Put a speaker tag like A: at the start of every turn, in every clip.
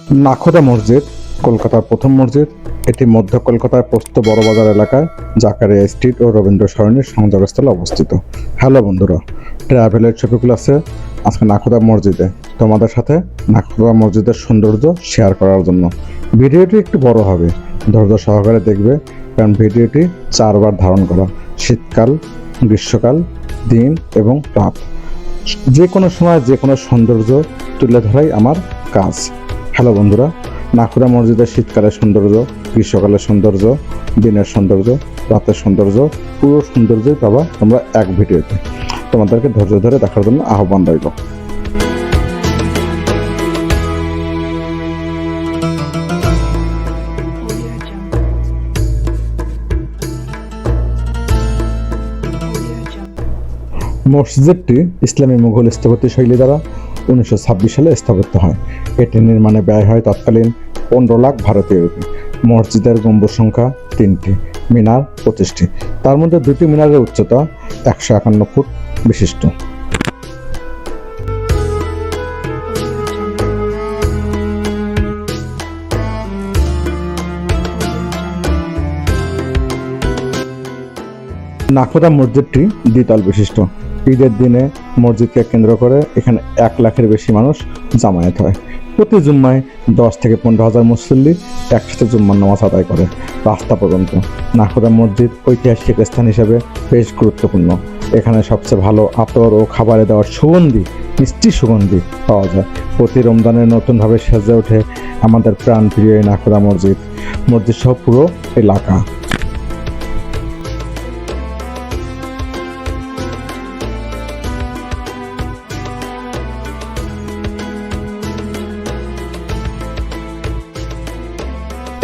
A: নাখোদা মসজিদ, কলকাতার প্রথম মসজিদ, এটি মধ্য কলকাতার পোস্ত বড়বাজার এলাকায় জাকারিয়া স্ট্রিট ও রবীন্দ্র সরণির সংযোগস্থলে অবস্থিত। হ্যালো বন্ধুরা, ট্রাভেলের ছবি ক্লাসে আজকে নাখোদা মসজিদে। তোমাদের সাথে নাখোদা মসজিদের সৌন্দর্য শেয়ার করার জন্য। ভিডিওটি একটু বড় হবে, ধৈর্য সহকারে দেখবে, কারণ ভিডিওটি চারবার ধারণ করা, শীতকাল, গ্রীষ্মকাল, দিন এবং রাত। যে কোনো সময় যে কোনো সৌন্দর্য তুলে ধরাই আমার কাজ। হ্যালো বন্ধুরা নাকুরা মসজিদের শীতকালের সৌন্দর্য, গ্রীষ্মকালের সৌন্দর্য, দিনের সৌন্দর্য, রাতের সৌন্দর্য, পুরো সৌন্দর্যই পাবা তোমরা এক ভিডিওতে তোমাদেরকে ধৈর্য ধরে দেখার জন্য আহ্বান রইল. মসজিদটি ইসলামী মুঘল স্থাপত্য শৈলী দ্বারা উনিশশো ছাব্বিশ সালে স্থাপিত হয়। এটি নির্মাণে ব্যয় হয় তৎকালীন পনেরো লাখ ভারতীয় রুপি। মসজিদের গম্বুজ সংখ্যা তিনটি, মিনার পঁচিশটি। তার মধ্যে দুটি মিনারের উচ্চতা একশো একান্ন ফুট বিশিষ্ট। নাখোদা মসজিদটি দ্বিতল বিশিষ্ট। ঈদের দিনে মসজিদকে কেন্দ্র করে এখানে এক লাখের বেশি মানুষ জামায়াত হয়। প্রতি জুম্মায় দশ থেকে পনেরো হাজার মুসল্লি একসাথে জুম্মার নামাজ আদায় করে রাস্তা পর্যন্ত। নাখোদা মসজিদ ঐতিহাসিক স্থান হিসেবে বেশ গুরুত্বপূর্ণ। এখানে সবচেয়ে ভালো আতর ও খাবারে দেওয়ার সুগন্ধি, মিষ্টি সুগন্ধি পাওয়া যায়। প্রতি রমজানে নতুনভাবে সেজে ওঠে আমাদের প্রাণপ্রিয় এই নাখোদা মসজিদ। মসজিদ সহ পুরো এলাকা।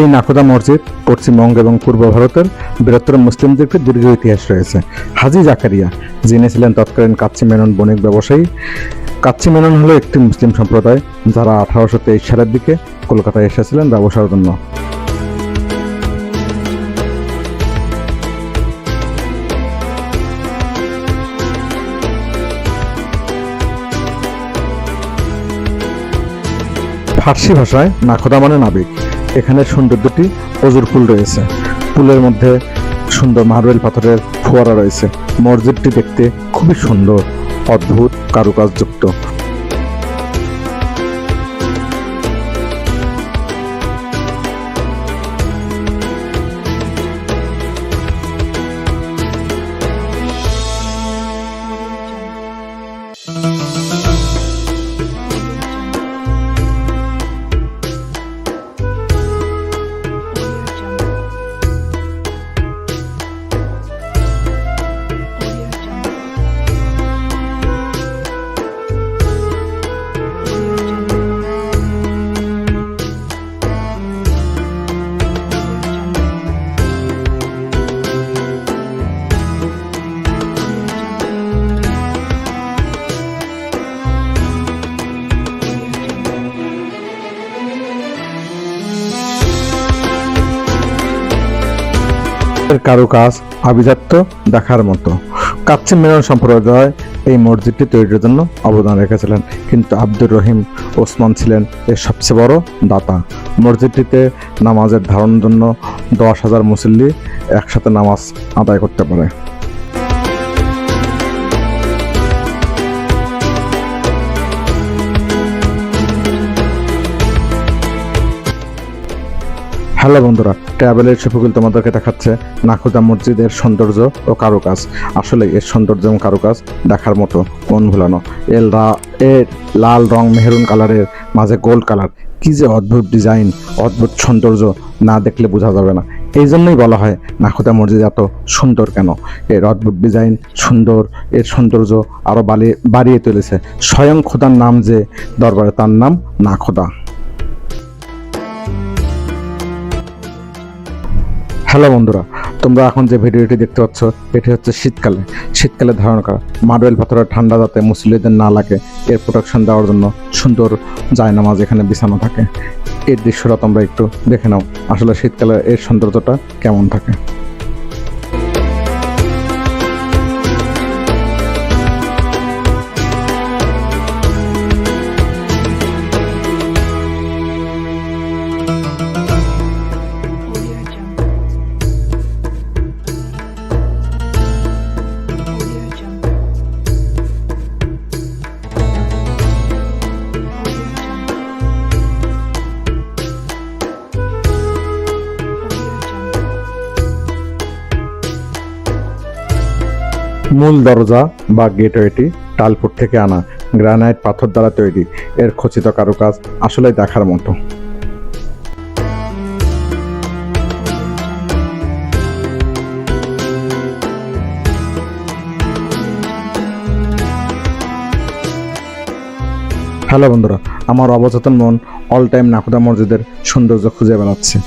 A: এই নাকোদা মসজিদ পশ্চিমবঙ্গ এবং পূর্ব ভারতের বৃহত্তর মুসলিমদের একটি দীর্ঘ ইতিহাস রয়েছে। হাজি জাকারিয়া, যিনি ছিলেন তৎকালীন কাচ্চি মেনন বণিক ব্যবসায়ী, কাচ্চি মেনন হলো একটি মুসলিম সম্প্রদায় যারা আঠারোশো তেইশ সালের দিকে কলকাতায় এসেছিলেন ব্যবসার জন্য। ফার্সি ভাষায় নাখোদা মানে নাবিক। এখানে সুন্দর দুটি অজুর ফুল রয়েছে। ফুলের মধ্যে সুন্দর মার্বেল পাথরের ফোয়ারা রয়েছে। মসজিদটি দেখতে খুবই সুন্দর, অদ্ভুত কারুকাজযুক্ত এর কারুকাজ আভিজাত্য দেখার মতো। কাচ্চি মেরন সম্প্রদায় এই মসজিদটি তৈরির জন্য অবদান রেখেছিলেন। কিন্তু আব্দুর রহিম ওসমান ছিলেন এর সবচেয়ে বড় দাতা। মসজিদটিতে নামাজের ধারণের জন্য দশ হাজার মুসল্লি একসাথে নামাজ আদায় করতে পারে। হ্যালো বন্ধুরা ট্রাভেল ট্রাভেলের ছবিগুলো তোমাদেরকে দেখাচ্ছে নাখুদা মসজিদের সৌন্দর্য ও কারুকাজ। আসলে এর সৌন্দর্য এবং কারুকাজ দেখার মতো মন ভুলানো। এর এর লাল রং মেহরুন কালারের মাঝে গোল্ড কালার। কি যে অদ্ভুত ডিজাইন, অদ্ভুত সৌন্দর্য না দেখলে বোঝা যাবে না। এই জন্যই বলা হয় নাখুদা মসজিদ এত সুন্দর কেন? এর অদ্ভুত ডিজাইন, সুন্দর, এর সৌন্দর্য আরও বাড়িয়ে বাড়িয়ে তুলেছে। স্বয়ং খোদার নাম যে দরবারে তার নাম নাখোদা। হ্যালো বন্ধুরা, তোমরা এখন যে ভিডিওটি দেখতে পাচ্ছ, এটি হচ্ছে শীতকালে। শীতকালে ধারণ করা মার্বেল পাথরের ঠান্ডা যাতে মুসলিদের না লাগে, এর প্রোটেকশন দেওয়ার জন্য সুন্দর জায়নামাজ এখানে বিছানো থাকে। এর দৃশ্যটা তোমরা একটু দেখে নাও, আসলে শীতকালে এর সৌন্দর্যটা কেমন থাকে। মূল দরজা বা গেটওয়েটি টালপুর থেকে আনা গ্রানাইট পাথর দ্বারা তৈরি। এর খচিত কারুকাজ আসলে দেখার মতো। হ্যালো বন্ধুরা, আমার অবচেতন মন অল টাইম নাকুদা মসজিদের সৌন্দর্য খুঁজে বেড়াচ্ছে।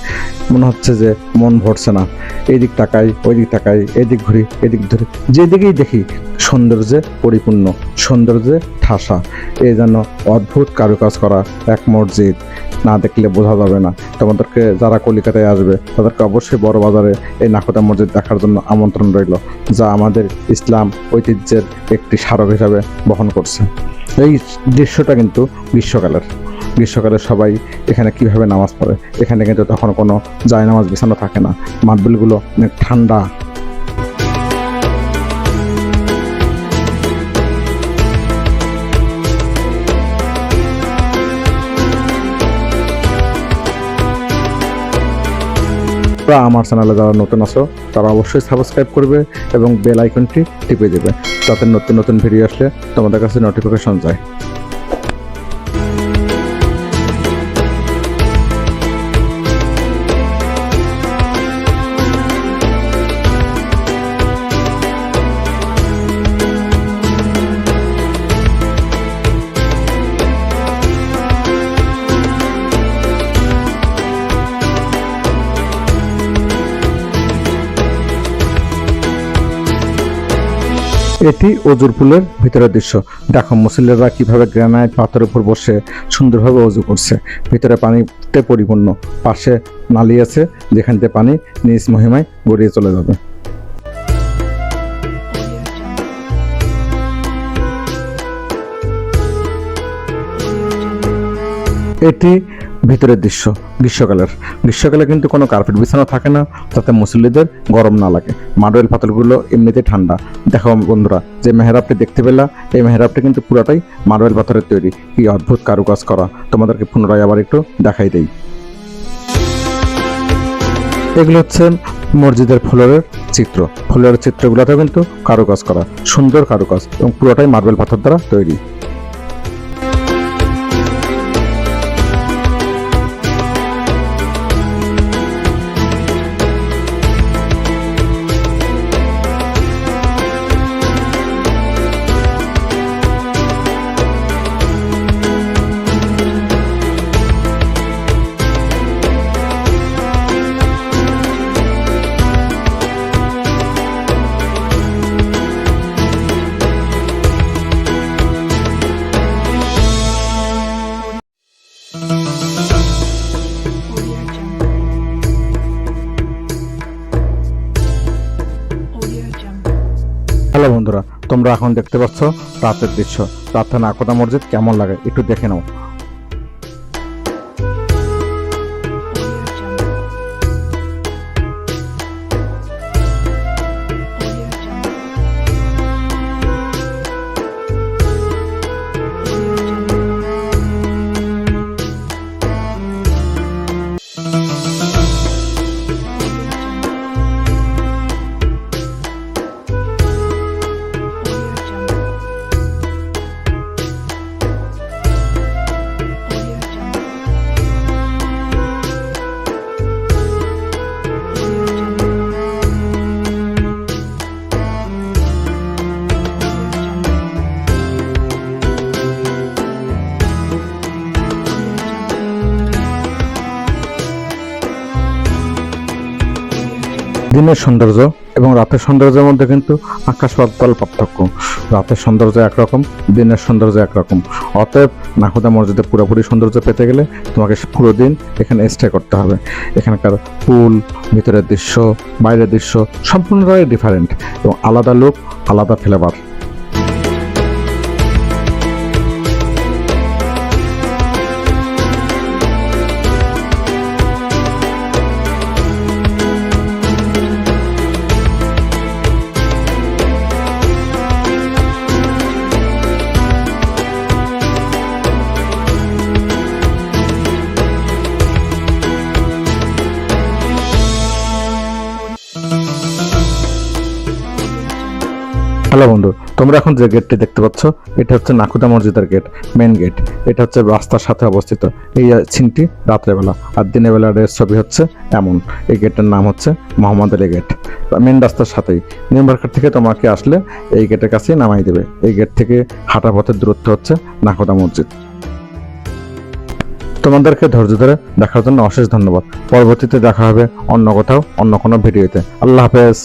A: মনে হচ্ছে যে মন ভরছে না। এদিক তাকাই ওই দিক তাকাই, এদিক ঘুরি, এদিক ধরি। যেদিকেই দেখি সৌন্দর্যে পরিপূর্ণ, সৌন্দর্যে ঠাসা। এই যেন অদ্ভুত কারুকাজ করা এক মসজিদ। না দেখলে বোঝা যাবে না। তোমাদেরকে যারা কলিকাতায় আসবে, তাদেরকে অবশ্যই বড় বাজারে এই নাকোদা মসজিদ দেখার জন্য আমন্ত্রণ রইল, যা আমাদের ইসলাম ঐতিহ্যের একটি স্মারক হিসাবে বহন করছে। এই দৃশ্যটা কিন্তু গ্রীষ্মকালের গ্রীষ্মকালে সবাই এখানে কীভাবে নামাজ পড়ে? এখানে কিন্তু তখন কোনো জায় নামাজ বিছানো থাকে না। মার্বেলগুলো অনেক ঠান্ডা। তোমরা আমার চ্যানেলে যারা নতুন আছো, তারা অবশ্যই সাবস্ক্রাইব করবে এবং বেল আইকনটি টিপে দেবে, যাতে নতুন নতুন ভিডিও আসলে তোমাদের কাছে নোটিফিকেশন যায়। এটি অজুর পুলের ভিতরের দৃশ্য। দেখো মুসলিমরা কীভাবে গ্রানাইট পাথরের উপর বসে সুন্দরভাবে অজু করছে। ভিতরে পানিতে পরিপূর্ণ। পাশে নালি আছে যেখান পানি নিজ মহিমায় গড়িয়ে চলে যাবে। এটি ভিতরের দৃশ্য, গ্রীষ্মকালের। গ্রীষ্মকালে কিন্তু কোনো কার্পেট বিছানো থাকে না যাতে মুসল্লিদের গরম না লাগে। মার্বেল পাথরগুলো এমনিতে ঠান্ডা। দেখো বন্ধুরা, যে মেহরাবটি দেখতে পেলা, এই মেহরাবটি কিন্তু পুরোটাই মার্বেল পাথরের তৈরি। কি অদ্ভুত কারুকাজ করা। তোমাদেরকে পুনরায় আবার একটু দেখাই দেই। এগুলো হচ্ছে মসজিদের ফ্লোরের চিত্র। ফ্লোরের চিত্রগুলোতেও কিন্তু কারুকাজ করা। সুন্দর কারুকাজ এবং পুরোটাই মার্বেল পাথর দ্বারা তৈরি। বন্ধুরা, তোমরা এখন দেখতে পাচ্ছ রাতের দৃশ্য। রাতে নাকোদা মসজিদ কেমন লাগে একটু দেখে নাও। দিনের সৌন্দর্য এবং রাতের সৌন্দর্যের মধ্যে কিন্তু আকাশ পাতাল পার্থক্য। রাতের সৌন্দর্য একরকম, দিনের সৌন্দর্য একরকম। অতএব নাকুদা মসজিদে পুরোপুরি সৌন্দর্য পেতে গেলে তোমাকে পুরো দিন এখানে স্টে করতে হবে। এখানকার পুল, ভিতরের দৃশ্য, বাইরের দৃশ্য সম্পূর্ণভাবে ডিফারেন্ট এবং আলাদা লোক আলাদা ফ্লেভার হ্যালো বন্ধু, তোমরা এখন যে গেটটি দেখতে পাচ্ছ, এটা হচ্ছে নাকুদা মসজিদের গেট মেন গেট এটা হচ্ছে রাস্তার সাথে অবস্থিত। এই সিনটি রাত্রেবেলা, আর দিনের বেলার ছবি হচ্ছে এমন। এই গেটের নাম হচ্ছে মোহাম্মদ আলী গেট। মেন রাস্তার সাথেই। নিউ মার্কেট থেকে তোমাকে আসলে এই গেটের কাছেই নামাই দেবে। এই গেট থেকে হাঁটা পথের দূরত্ব হচ্ছে নাকুদা মসজিদ। তোমাদেরকে ধৈর্য ধরে দেখার জন্য অশেষ ধন্যবাদ। পরবর্তীতে দেখা হবে অন্য কোথাও, অন্য কোনো ভিডিওতে। আল্লাহ হাফেজ।